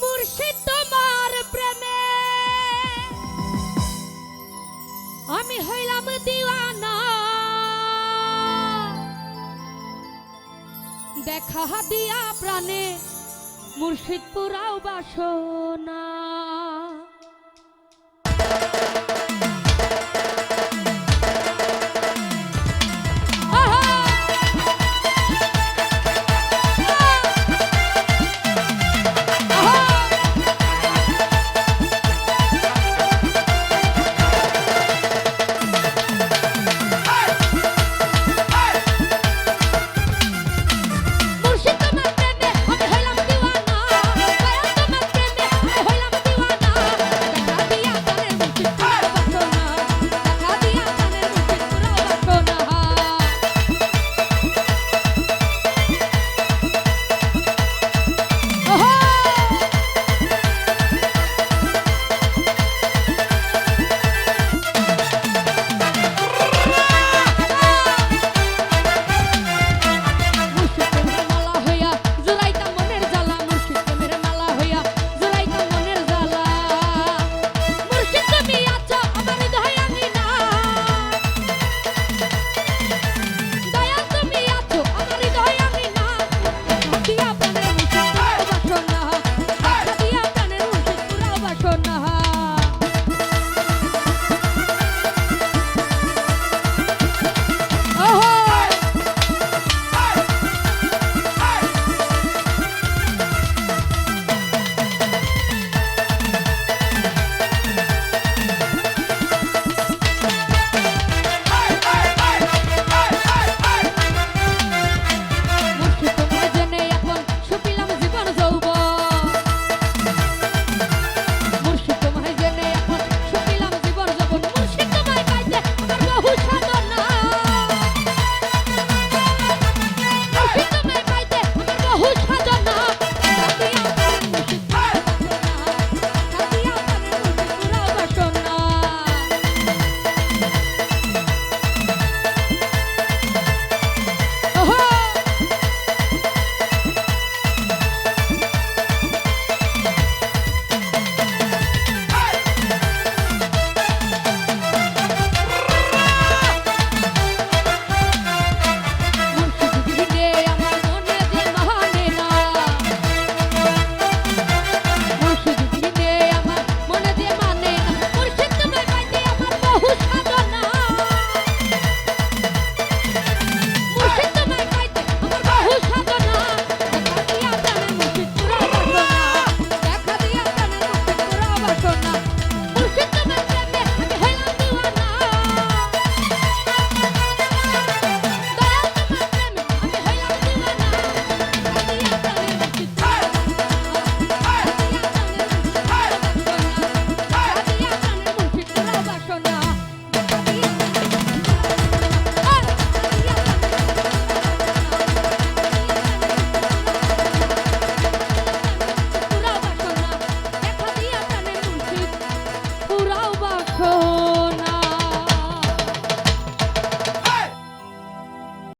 মুর্শিদ তোমার প্রেমে। আমি হইলাম দিওয়ানা। দেখা দিয়া প্রাণে মুর্শিদ পুরাও বাসনা।